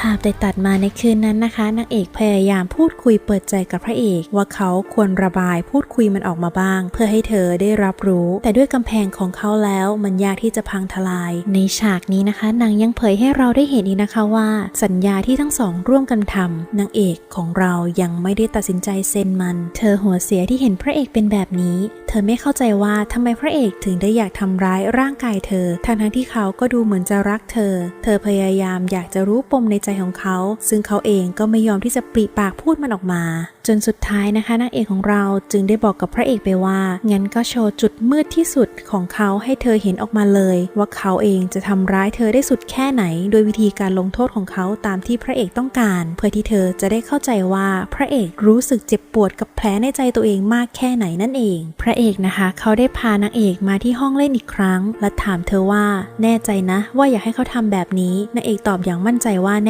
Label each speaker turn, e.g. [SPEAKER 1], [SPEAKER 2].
[SPEAKER 1] ภาพได้ตัดมาในคืนนั้นนะคะนางเอกพยายามพูดคุยเปิดใจกับพระเอก ว่าเขาควรระบายพูดคุยมันออกมาบ้าง เพื่อให้เธอได้รับรู้ แต่ด้วยกำแพงของเขาแล้วมันยากที่จะพังทลาย ในฉากนี้นะคะนางยังเผยให้เราได้เห็นอีกนะคะว่า สัญญาที่ทั้งสองร่วมกันทำนางเอกของเรายังไม่ได้ตัดสินใจเซ็นมัน เธอหัวเสียที่เห็นพระเอกเป็นแบบนี้ เธอไม่เข้าใจว่าทำไมพระเอกถึงได้อยากทำร้ายร่างกายเธอทั้งที่เขาก็ดูเหมือนจะรักเธอ เธอพยายามอยากจะรู้ปมในใจของเขา ซึ่งเขาเองก็ไม่ยอมที่จะปริปากพูดมันออกมา จนสุดท้ายนะคะนางเอกของเราจึงได้บอกกับพระเอกไปว่า งั้นก็โชว์จุดมืดที่สุดของเขาให้เธอเห็นออกมาเลย ว่าเขาเองจะทำร้ายเธอได้สุดแค่ไหน โดยวิธีการลงโทษของเขาตามที่พระเอกต้องการ เพื่อที่เธอจะได้เข้าใจว่าพระเอกรู้สึกเจ็บปวดกับแผลในใจตัวเองมากแค่ไหนนั่นเอง พระเอกนะคะ เขาได้พานางเอกมาที่ห้องเล่นอีกครั้ง และถามเธอว่า แน่ใจนะ ว่าอยากให้เขาทำแบบนี้นางเอกตอบอย่างมั่นใจว่าแน่